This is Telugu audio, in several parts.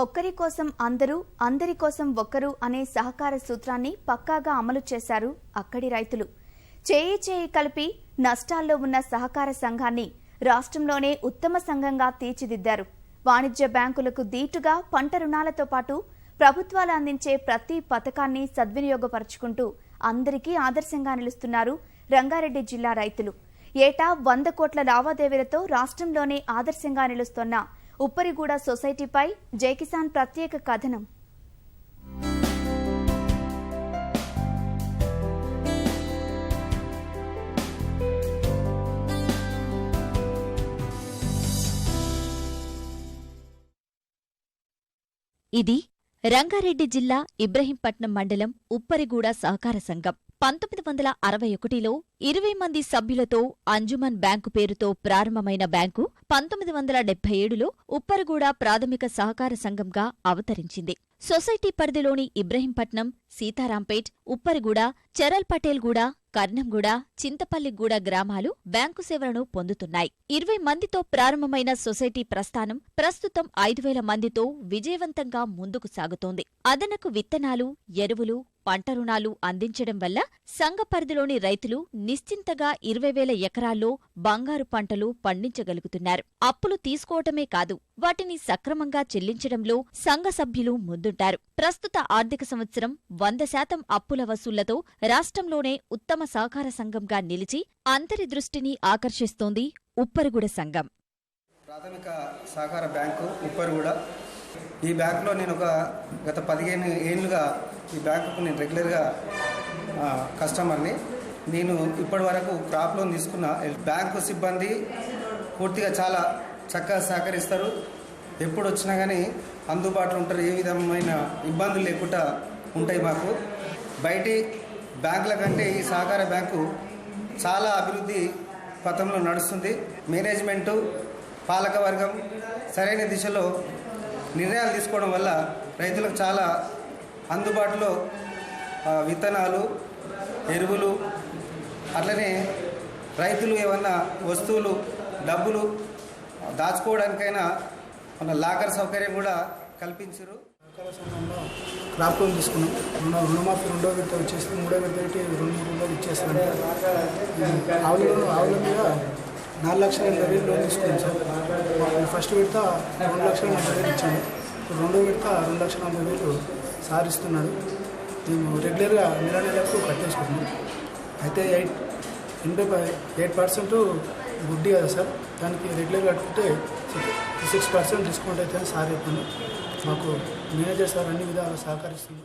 ఒక్కరి కోసం అందరూ అందరి కోసం ఒక్కరు అనే సహకార సూత్రాన్ని పక్కాగా అమలు చేశారు అక్కడి రైతులు. చేయి చేయి కలిపి నష్టాల్లో ఉన్న సహకార సంఘాన్ని రాష్ట్రంలోనే ఉత్తమ సంఘంగా తీర్చిదిద్దారు. వాణిజ్య బ్యాంకులకు దీటుగా పంట రుణాలతో పాటు ప్రభుత్వాలు అందించే ప్రతి పథకాన్ని సద్వినియోగపరుచుకుంటూ అందరికీ ఆదర్శంగా నిలుస్తున్నారు రంగారెడ్డి జిల్లా రైతులు. ఏటా వంద కోట్ల లావాదేవీలతో రాష్ట్రంలోనే ఆదర్శంగా నిలుస్తోన్న ఉప్పరిగూడ సొసైటీపై జైకిసాన్ ప్రత్యేక కథనం. ఇది రంగారెడ్డి జిల్లా ఇబ్రహీంపట్నం మండలం ఉప్పరిగూడ సహకార సంఘం. పంతొమ్మిది వందల అరవై ఒకటిలో ఇరవై మంది సభ్యులతో అంజుమన్ బ్యాంకు పేరుతో ప్రారంభమైన బ్యాంకు పంతొమ్మిది వందల డెబ్బై ఏడులో ఉప్పరగూడ ప్రాథమిక సహకార సంఘంగా అవతరించింది. సొసైటీ పరిధిలోని ఇబ్రహీంపట్నం సీతారాంపేట్ ఉప్పరిగూడ చరల్ పటేల్గూడ కర్నంగూడ చింతపల్లిగూడ గ్రామాలు బ్యాంకు సేవలను పొందుతున్నాయి. ఇరవై మందితో ప్రారంభమైన సొసైటీ ప్రస్థానం ప్రస్తుతం ఐదు వేల మందితో విజయవంతంగా ముందుకు సాగుతోంది. అదనకు విత్తనాలు ఎరువులు పంట రుణాలు అందించడం వల్ల సంఘ పరిధిలోని రైతులు నిశ్చింతగా ఇరవై వేల ఎకరాల్లో బంగారు పంటలు పండించగలుగుతున్నారు. అప్పులు తీసుకోవటమే కాదు వాటిని సక్రమంగా చెల్లించడంలో సంఘ సభ్యులు ముందుంటారు. ప్రస్తుత ఆర్థిక సంవత్సరం వంద శాతం అప్పుల వసూళ్ళతో రాష్ట్రంలోనే ఉత్తమ సహకార సంఘంగా నిలిచి అందరి దృష్టిని ఆకర్షిస్తోంది ఉప్పరుగుడ సంఘం. ప్రాథమిక సహకార బ్యాంకు ఉప్పరుగూడ. ఈ బ్యాంకులో నేను ఒక గత పదిహేను ఏళ్ళుగా ఈ బ్యాంకుకు నేను రెగ్యులర్గా కస్టమర్ని. నేను ఇప్పటి వరకు క్రాప్ లోన్ తీసుకున్న బ్యాంకు సిబ్బంది పూర్తిగా చాలా చక్కగా సహకరిస్తారు. ఎప్పుడు వచ్చినా కానీ అందుబాటులో ఉంటారు. ఏ విధమైన ఇబ్బందులు లేకుండా ఉంటాయి మాకు. బయటి బ్యాంకుల కంటే ఈ సహకార బ్యాంకు చాలా అభివృద్ధి పథంలో నడుస్తుంది. మేనేజ్మెంటు పాలకవర్గం సరైన దిశలో నిర్ణయాలు తీసుకోవడం వల్ల రైతులకు చాలా అందుబాటులో విత్తనాలు ఎరువులు అట్లనే రైతులు ఏమన్నా వస్తువులు డబ్బులు దాచుకోవడానికైనా మన లాకర్ సౌకర్యం కూడా కల్పించారు. సంఘంలో క్రాప్ లోన్ తీసుకున్నాం. రుణ రుణమాఫీ రెండో విడత వచ్చేసి మూడో విడత రెండు రోజులు ఇచ్చేస్తాను ఆవుల ఆవుల మీద నాలుగు లక్షల ఎనభై వేలు లోన్ తీసుకున్నాం సార్. ఫస్ట్ విడత రెండు లక్షల నలభై వేలు ఇచ్చాను రెండో విడత రెండు లక్షల నలభై వేలు సార్ ఇస్తున్నాడు మేము రెగ్యులర్గా నెల నెలకు కట్టేసుకున్నాం అయితే ఎయిట్ ఎనభై ఎయిట్ పర్సెంట్ గుడ్డి కదా సార్? దానికి రెగ్యులర్ కట్టుకుంటే సిక్స్ పర్సెంట్ డిస్కౌంట్ అయితే అని సార్ చెప్పాను మాకు మేనేజర్ సార్ అన్ని విధాలు సహకరిస్తుంది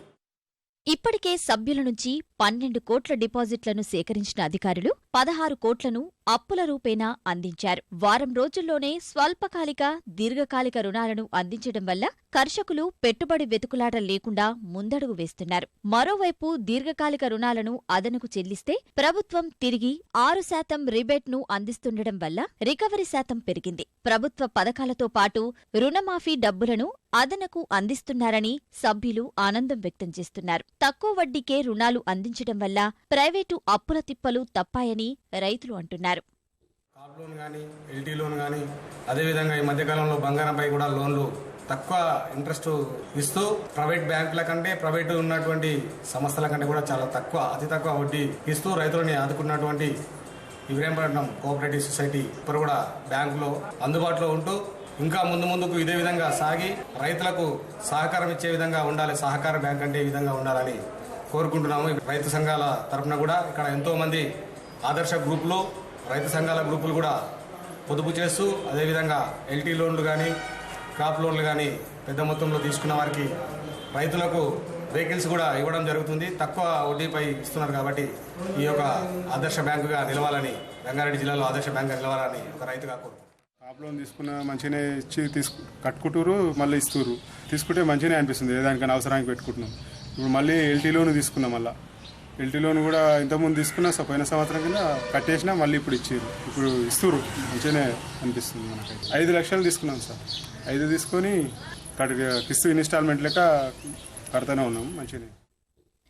ఇప్పటికే సభ్యుల నుంచి పన్నెండు కోట్ల డిపాజిట్లను సేకరించిన అధికారులు పదహారు కోట్లను అప్పుల రూపేణా అందించారు. వారం రోజుల్లోనే స్వల్పకాలిక దీర్ఘకాలిక రుణాలను అందించడం వల్ల కర్షకులు పెట్టుబడి వెతుకులాట లేకుండా ముందడుగు వేస్తున్నారు. మరోవైపు దీర్ఘకాలిక రుణాలను అదనకు చెల్లిస్తే ప్రభుత్వం తిరిగి ఆరు శాతం రిబేట్ను అందిస్తుండడం వల్ల రికవరీ శాతం పెరిగింది. ప్రభుత్వ పథకాలతో పాటు రుణమాఫీ డబ్బులను అదనకు అందిస్తున్నారని సభ్యులు ఆనందం వ్యక్తం చేస్తున్నారు. తక్కువ వడ్డీకే రుణాలు అందించడం వల్ల ప్రైవేటు అప్పుల తిప్పలు తప్పాయని రైతులు అంటున్నారు. కాప్ లోన్ కానీ ఎల్టీ లోన్ కానీ అదేవిధంగా ఈ మధ్యకాలంలో బంగారంపై కూడా లోన్లు తక్కువ ఇంట్రెస్ట్ ఇస్తూ ప్రైవేట్ బ్యాంకుల కంటే ప్రైవేట్ ఉన్నటువంటి సంస్థల కంటే కూడా చాలా తక్కువ అతి తక్కువ వడ్డీ ఇస్తూ రైతులని ఆదుకున్నటువంటి ఇబ్రాహీంపట్నం కోఆపరేటివ్ సొసైటీ ఇప్పుడు కూడా బ్యాంకులో అందుబాటులో ఉంటూ ఇంకా ముందు ముందుకు ఇదే విధంగా సాగి రైతులకు సహకారం ఇచ్చే విధంగా ఉండాలి సహకార బ్యాంక్ అంటే ఈ విధంగా ఉండాలని కోరుకుంటున్నాము. రైతు సంఘాల తరఫున కూడా ఇక్కడ ఎంతో మంది ఆదర్శ గ్రూపులు రైతు సంఘాల గ్రూపులు కూడా పొదుపు చేస్తూ అదేవిధంగా ఎల్టీ లోన్లు కానీ క్రాప్ లోన్లు కానీ పెద్ద మొత్తంలో తీసుకున్న వారికి రైతులకు వెహికల్స్ కూడా ఇవ్వడం జరుగుతుంది. తక్కువ వడ్డీపై ఇస్తున్నారు కాబట్టి ఈ యొక్క ఆదర్శ బ్యాంకుగా నిలవాలని రంగారెడ్డి జిల్లాలో ఆదర్శ బ్యాంకుగా నిలవాలని ఒక రైతుగా కోరుకుంటున్నాను. లోన్ తీసుకున్న మంచిగానే ఇచ్చి తీసుకు కట్టుకుంటారు మళ్ళీ ఇస్తారు తీసుకుంటే మంచిగానే అనిపిస్తుంది దానికన్నా దానికైనా అవసరానికి పెట్టుకుంటున్నాం. ఇప్పుడు మళ్ళీ ఎల్టీ లోన్ తీసుకున్నాం మళ్ళీ. ఎల్టీ లోన్ కూడా ఇంతకుముందు తీసుకున్నా స- పోయిన సంవత్సరం కింద కట్టేసినా మళ్ళీ ఇప్పుడు ఇచ్చారు ఇప్పుడు ఇస్తారు మంచిగానే అనిపిస్తుంది మనకైతే. ఐదు లక్షలు తీసుకున్నాం సార్. ఐదు తీసుకొని కట్ కిస్తు ఇన్స్టాల్మెంట్ లెక్క కడతానే ఉన్నాం మంచిగానే.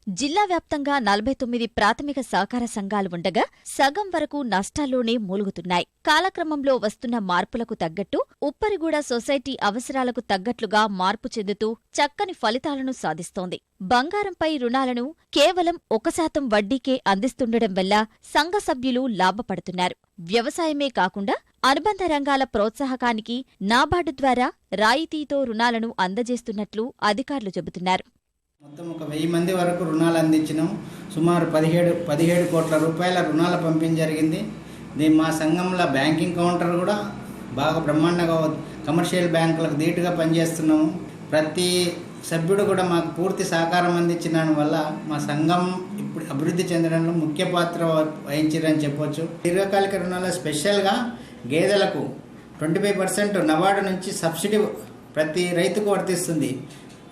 జిల్లా వ్యాప్తంగా నలభై తొమ్మిది ప్రాథమిక సహకార సంఘాలు ఉండగా సగం వరకు నష్టాల్లోనే మూలుగుతున్నాయి. కాలక్రమంలో వస్తున్న మార్పులకు తగ్గట్టు ఉప్పరిగూడ సొసైటీ అవసరాలకు తగ్గట్లుగా మార్పు చెందుతూ చక్కని ఫలితాలను సాధిస్తోంది. బంగారంపై రుణాలను కేవలం ఒక శాతం వడ్డీకే అందిస్తుండడం వల్ల సంఘ సభ్యులు లాభపడుతున్నారు. వ్యవసాయమే కాకుండా అనుబంధ రంగాల ప్రోత్సాహకానికి నాబార్డు ద్వారా రాయితీతో రుణాలను అందజేస్తున్నట్లు అధికారులు చెబుతున్నారు. మొత్తం ఒక వెయ్యి మంది వరకు రుణాలు అందించినాం. సుమారు పదిహేడు పదిహేడు కోట్ల రూపాయల రుణాలు పంపిణీ జరిగింది. దీని మా సంఘంలో బ్యాంకింగ్ కౌంటర్ కూడా బాగా బ్రహ్మాండంగా కమర్షియల్ బ్యాంకులకు ధీటుగా పనిచేస్తున్నాము. ప్రతి సభ్యుడు కూడా మాకు పూర్తి సహకారం అందించిన వల్ల మా సంఘం ఇప్పుడు అభివృద్ధి చెందడంలో ముఖ్య పాత్ర వహించారని చెప్పొచ్చు. దీర్ఘకాలిక రుణాల్లో స్పెషల్గా గేదెలకు ట్వంటీ ఫైవ్ పర్సెంట్ నవార్డు నుంచి సబ్సిడీ ప్రతి రైతుకు వర్తిస్తుంది.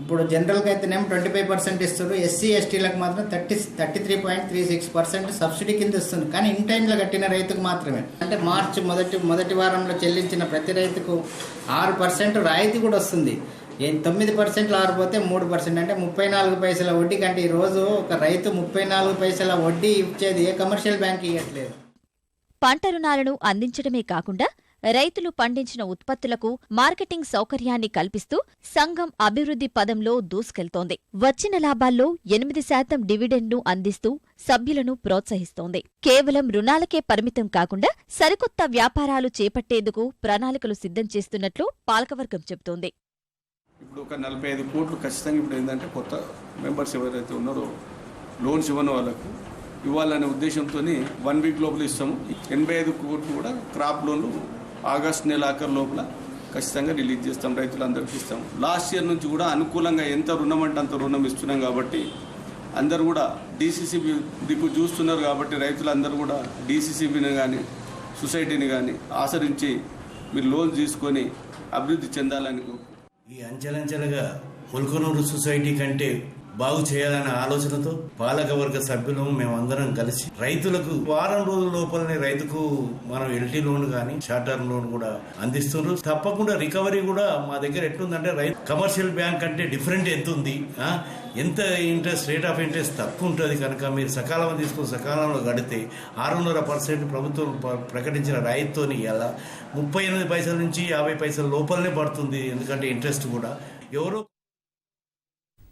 ఇప్పుడు జనరల్గా అయితేనేమో ట్వంటీ ఫైవ్ పర్సెంట్ ఇస్తారు ఎస్సీ ఎస్టీలకు మాత్రం thirty thirty three point three six percent subsidy కింద ఇస్తుంది కానీ ఇన్ టైంలో కట్టిన రైతుకు మాత్రమే. అంటే మార్చి మొదటి మొదటి వారంలో చెల్లించిన ప్రతి రైతుకు ఆరు పర్సెంట్ రాయితీ కూడా వస్తుంది. తొమ్మిది పర్సెంట్లు ఆరిపోతే మూడు పర్సెంట్ అంటే ముప్పై నాలుగు పైసల వడ్డీ కంటే ఈరోజు ఒక రైతు ముప్పై నాలుగు పైసల వడ్డీ ఇచ్చేది ఏ కమర్షియల్ బ్యాంక్ ఇవ్వట్లేదు పంట రుణాలను అందించడమే కాకుండా రైతులు పండించిన ఉత్పత్తులకు మార్కెటింగ్ సౌకర్యాన్ని కల్పిస్తూ సంఘం అభివృద్ధి పదంలో దూసుకెళ్తోంది. వచ్చిన లాభాల్లో ఎనిమిది శాతం డివిడెండ్ను అందిస్తూ సభ్యులను ప్రోత్సహిస్తోంది. కేవలం రుణాలకే పరిమితం కాకుండా సరికొత్త వ్యాపారాలు చేపట్టేందుకు ప్రణాళికలు సిద్ధం చేస్తున్నట్లు పాలకవర్గం చెబుతోంది. ఇప్పుడు ఒక నలభై ఐదు కోట్లు ఖచ్చితంగా ఇప్పుడు ఏంటంటే కొత్త మెంబర్స్ ఎవరైతే ఉన్నారో లోన్స్ ఇవ్వని వాళ్ళకు ఇవ్వాలనే ఉద్దేశంతో వన్ వీక్ లోపల ఇస్తాము. ఎనభై ఐదు కోట్లు కూడా క్రాప్ లోన్లు ఆగస్ట్ నెల లోపల ఖచ్చితంగా రిలీజ్ చేస్తాం రైతులందరికీ ఇస్తాం. లాస్ట్ ఇయర్ నుంచి కూడా అనుకూలంగా ఎంత రుణం అంటే అంత రుణం ఇస్తున్నాం కాబట్టి అందరు కూడా డీసీసీబీ దిక్కు చూస్తున్నారు కాబట్టి రైతులందరూ కూడా డీసీసీబీని కానీ సొసైటీని కానీ ఆచరించి మీరు లోన్ తీసుకొని అభివృద్ధి చెందాలని ఈ అంచెలంచెలుగా ముల్కనూరు సొసైటీ కంటే బాగు చేయాలనే ఆలోచనతో పాలకవర్గ సభ్యులు మేమందరం కలిసి రైతులకు వారం రోజుల లోపలనే రైతుకు మనం ఎల్టీ లోన్ కానీ షార్ట్ టర్మ్ లోన్ కూడా అందిస్తున్నారు తప్పకుండా రికవరీ కూడా మా దగ్గర ఎట్లుందంటే రైతు కమర్షియల్ బ్యాంక్ అంటే డిఫరెంట్ ఎంత ఉంది ఎంత ఇంట్రెస్ట్ రేట్ ఆఫ్ ఇంట్రెస్ట్ తక్కువ ఉంటుంది కనుక మీరు సకాలంలో తీసుకుని సకాలంలో గడితే ఆరున్నర పర్సెంట్ ప్రభుత్వం ప- ప్రకటించిన రాయితో ఇలా ముప్పై ఎనిమిది పైసల నుంచి యాభై పైసల లోపలనే పడుతుంది ఎందుకంటే ఇంట్రెస్ట్ కూడా. ఎవరో